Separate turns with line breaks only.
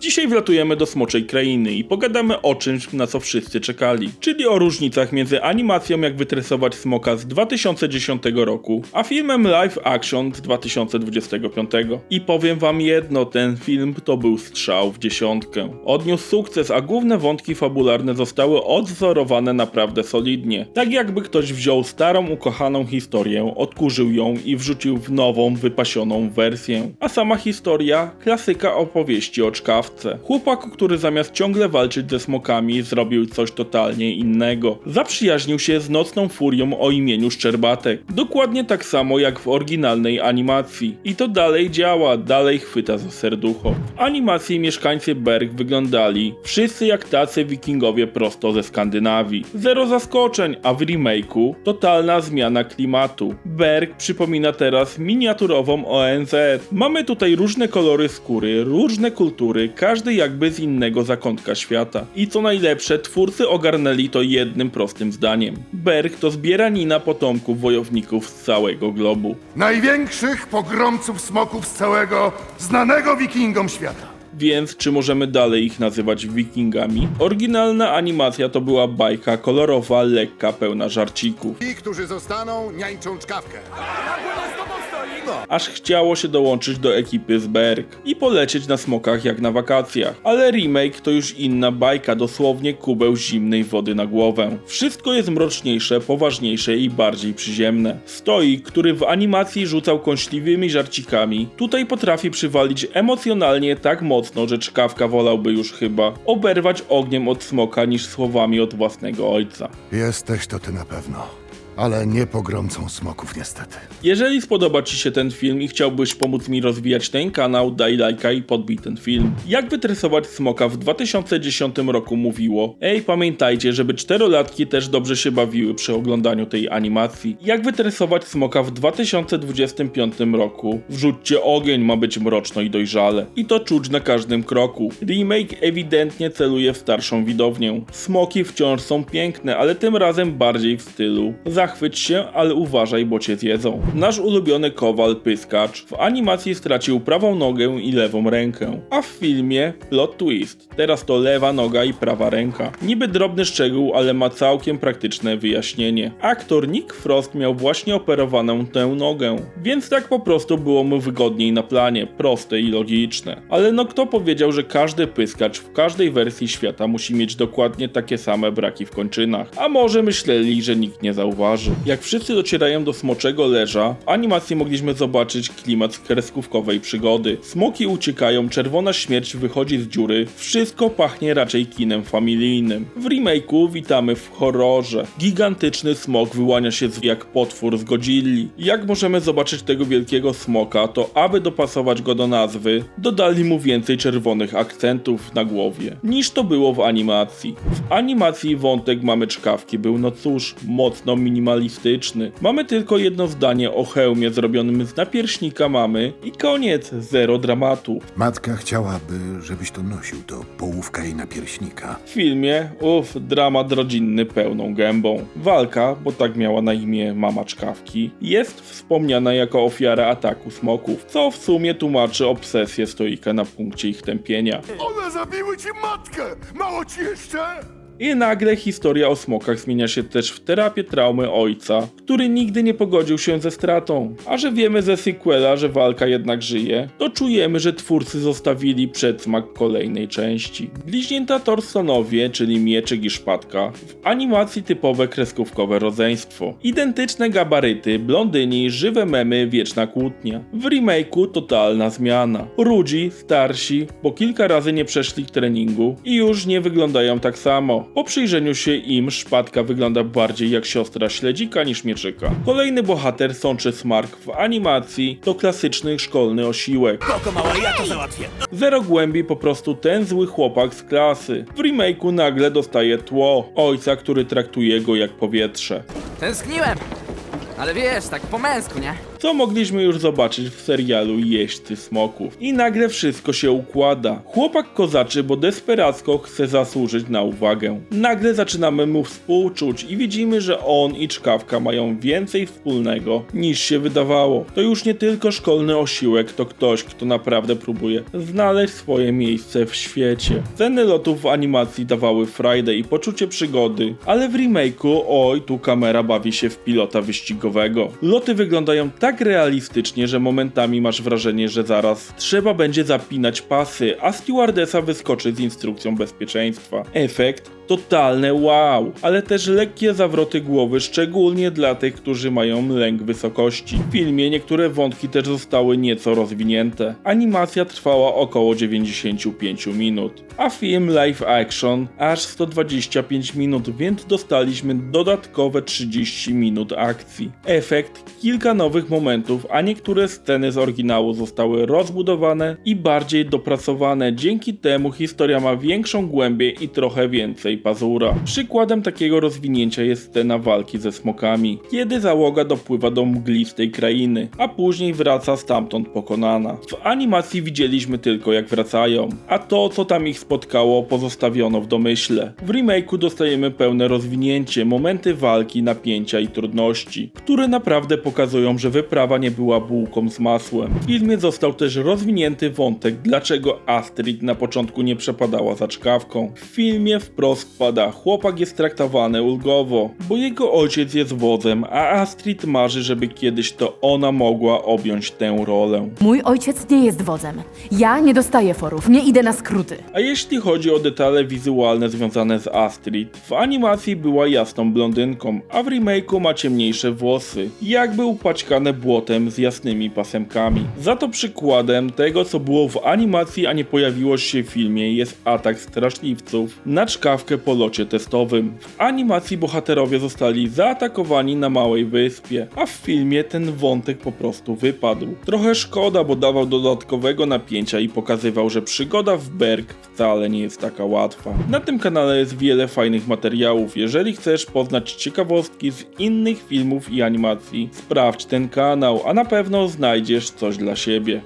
Dzisiaj wlatujemy do Smoczej Krainy i pogadamy o czymś, na co wszyscy czekali, czyli o różnicach między animacją jak wytresować smoka z 2010 roku, a filmem live action z 2025. I powiem wam jedno, ten film to był strzał w dziesiątkę. Odniósł sukces, a główne wątki fabularne zostały odwzorowane naprawdę solidnie. Tak jakby ktoś wziął starą, ukochaną historię, odkurzył ją i wrzucił w nową, wypasioną wersję. A sama historia, klasyka opowieści o czkawce. Chłopaku, który zamiast ciągle walczyć ze smokami, zrobił coś totalnie innego. Zaprzyjaźnił się z nocną furią o imieniu Szczerbatek. Dokładnie tak samo jak w oryginalnej animacji. I to dalej działa, dalej chwyta za serducho. W animacji mieszkańcy Berg wyglądali wszyscy jak tacy wikingowie prosto ze Skandynawii. Zero zaskoczeń, a w remake'u totalna zmiana klimatu. Berg przypomina teraz miniaturową ONZ. Mamy tutaj różne kolory skóry, różne kultury, każdy jakby z innego zakątka świata. I co najlepsze, twórcy ogarnęli to jednym prostym zdaniem. Berg to zbieranina potomków wojowników z całego globu.
Największych pogromców smoków z całego znanego wikingom świata.
Więc czy możemy dalej ich nazywać wikingami? Oryginalna animacja to była bajka kolorowa, lekka, pełna żarcików.
Ci, którzy zostaną, niańczą czkawkę.
Aż chciało się dołączyć do ekipy z Berg i polecieć na smokach jak na wakacjach. Ale remake to już inna bajka, dosłownie kubeł zimnej wody na głowę. Wszystko jest mroczniejsze, poważniejsze i bardziej przyziemne. Stoi, który w animacji rzucał kąśliwymi żarcikami, tutaj potrafi przywalić emocjonalnie tak mocno, że czkawka wolałby już chyba oberwać ogniem od smoka niż słowami od własnego ojca.
Jesteś to ty na pewno. Ale nie pogromcą smoków niestety.
Jeżeli spodoba Ci się ten film i chciałbyś pomóc mi rozwijać ten kanał, daj lajka i podbij ten film. Jak wytresować smoka w 2010 roku mówiło, ej pamiętajcie, żeby czterolatki też dobrze się bawiły przy oglądaniu tej animacji. Jak wytresować smoka w 2025 roku, wrzućcie ogień, ma być mroczno i dojrzale. I to czuć na każdym kroku. Remake ewidentnie celuje w starszą widownię. Smoki wciąż są piękne, ale tym razem bardziej w stylu. Zachwyć się, ale uważaj, bo cię zjedzą. Nasz ulubiony kowal Pyskacz w animacji stracił prawą nogę i lewą rękę, a w filmie plot twist. Teraz to lewa noga i prawa ręka. Niby drobny szczegół, ale ma całkiem praktyczne wyjaśnienie. Aktor Nick Frost miał właśnie operowaną tę nogę, więc tak po prostu było mu wygodniej na planie, proste i logiczne. Ale no kto powiedział, że każdy pyskacz w każdej wersji świata musi mieć dokładnie takie same braki w kończynach? A może myśleli, że nikt nie zauważy. Jak wszyscy docierają do smoczego leża, animacji mogliśmy zobaczyć klimat kreskówkowej przygody. Smoki uciekają, czerwona śmierć wychodzi z dziury, wszystko pachnie raczej kinem familijnym. W remake'u witamy w horrorze. Gigantyczny smok wyłania się jak potwór z Godzilli. Jak możemy zobaczyć tego wielkiego smoka, to aby dopasować go do nazwy, dodali mu więcej czerwonych akcentów na głowie, niż to było w animacji. W animacji wątek mamy czkawki był no cóż, mocno minimalistyczny. Mamy tylko jedno zdanie o hełmie zrobionym z napierśnika mamy i koniec, zero dramatu.
Matka chciałaby, żebyś to nosił do połówka jej napierśnika.
W filmie, uff, dramat rodzinny pełną gębą. Walka, bo tak miała na imię mama czkawki, jest wspomniana jako ofiara ataku smoków, co w sumie tłumaczy obsesję stoika na punkcie ich tępienia.
One zabiły ci matkę! Mało ci jeszcze?
I nagle historia o smokach zmienia się też w terapię traumy ojca, który nigdy nie pogodził się ze stratą. A że wiemy ze sequela, że walka jednak żyje, to czujemy, że twórcy zostawili przedsmak kolejnej części. Bliźnięta Torsonowie, czyli Mieczek i Szpatka, w animacji typowe kreskówkowe rodzeństwo. Identyczne gabaryty, blondyni, żywe memy, wieczna kłótnia. W remake'u totalna zmiana. Rudzi, starsi, po kilka razy nie przeszli treningu i już nie wyglądają tak samo. Po przyjrzeniu się im szpatka wygląda bardziej jak siostra śledzika niż mieczyka. Kolejny bohater Sączy Smark w animacji to klasyczny szkolny osiłek.
Spoko mała, ja to załatwię.
Zero głębi po prostu ten zły chłopak z klasy. W remake'u nagle dostaje tło, ojca, który traktuje go jak powietrze.
Tęskniłem! Ale wiesz, tak po męsku, nie?
Co mogliśmy już zobaczyć w serialu Jeźdźcy Smoków. I nagle wszystko się układa. Chłopak kozaczy, bo desperacko chce zasłużyć na uwagę. Nagle zaczynamy mu współczuć i widzimy, że on i czkawka mają więcej wspólnego niż się wydawało. To już nie tylko szkolny osiłek, to ktoś, kto naprawdę próbuje znaleźć swoje miejsce w świecie. Sceny lotów w animacji dawały frajdę i poczucie przygody, ale w remake'u, oj, tu kamera bawi się w pilota wyścigowego. Loty wyglądają tak realistycznie, że momentami masz wrażenie, że zaraz trzeba będzie zapinać pasy, a stewardesa wyskoczy z instrukcją bezpieczeństwa. Efekt totalne wow, ale też lekkie zawroty głowy, szczególnie dla tych, którzy mają lęk wysokości. W filmie niektóre wątki też zostały nieco rozwinięte. Animacja trwała około 95 minut, a film live action aż 125 minut, więc dostaliśmy dodatkowe 30 minut akcji. Efekt kilka nowych momentów, a niektóre sceny z oryginału zostały rozbudowane i bardziej dopracowane. Dzięki temu historia ma większą głębię i trochę więcej pazura. Przykładem takiego rozwinięcia jest scena walki ze smokami, kiedy załoga dopływa do mglistej krainy, a później wraca stamtąd pokonana. W animacji widzieliśmy tylko jak wracają, a to co tam ich spotkało pozostawiono w domyśle. W remake'u dostajemy pełne rozwinięcie, momenty walki, napięcia i trudności, które naprawdę pokazują, że wyprawa nie była bułką z masłem. W filmie został też rozwinięty wątek, dlaczego Astrid na początku nie przepadała za czkawką. W filmie wprost pada, chłopak jest traktowany ulgowo, bo jego ojciec jest wodzem, a Astrid marzy, żeby kiedyś to ona mogła objąć tę rolę.
Mój ojciec nie jest wodzem. Ja nie dostaję forów, nie idę na skróty.
A jeśli chodzi o detale wizualne związane z Astrid, w animacji była jasną blondynką, a w remake'u ma ciemniejsze włosy, jakby upaćkane błotem z jasnymi pasemkami. Za to przykładem tego, co było w animacji, a nie pojawiło się w filmie, jest atak straszliwców na czkawkę po locie testowym. W animacji bohaterowie zostali zaatakowani na małej wyspie, a w filmie ten wątek po prostu wypadł. Trochę szkoda, bo dawał dodatkowego napięcia i pokazywał, że przygoda w Berg wcale nie jest taka łatwa. Na tym kanale jest wiele fajnych materiałów. Jeżeli chcesz poznać ciekawostki z innych filmów i animacji, sprawdź ten kanał, a na pewno znajdziesz coś dla siebie.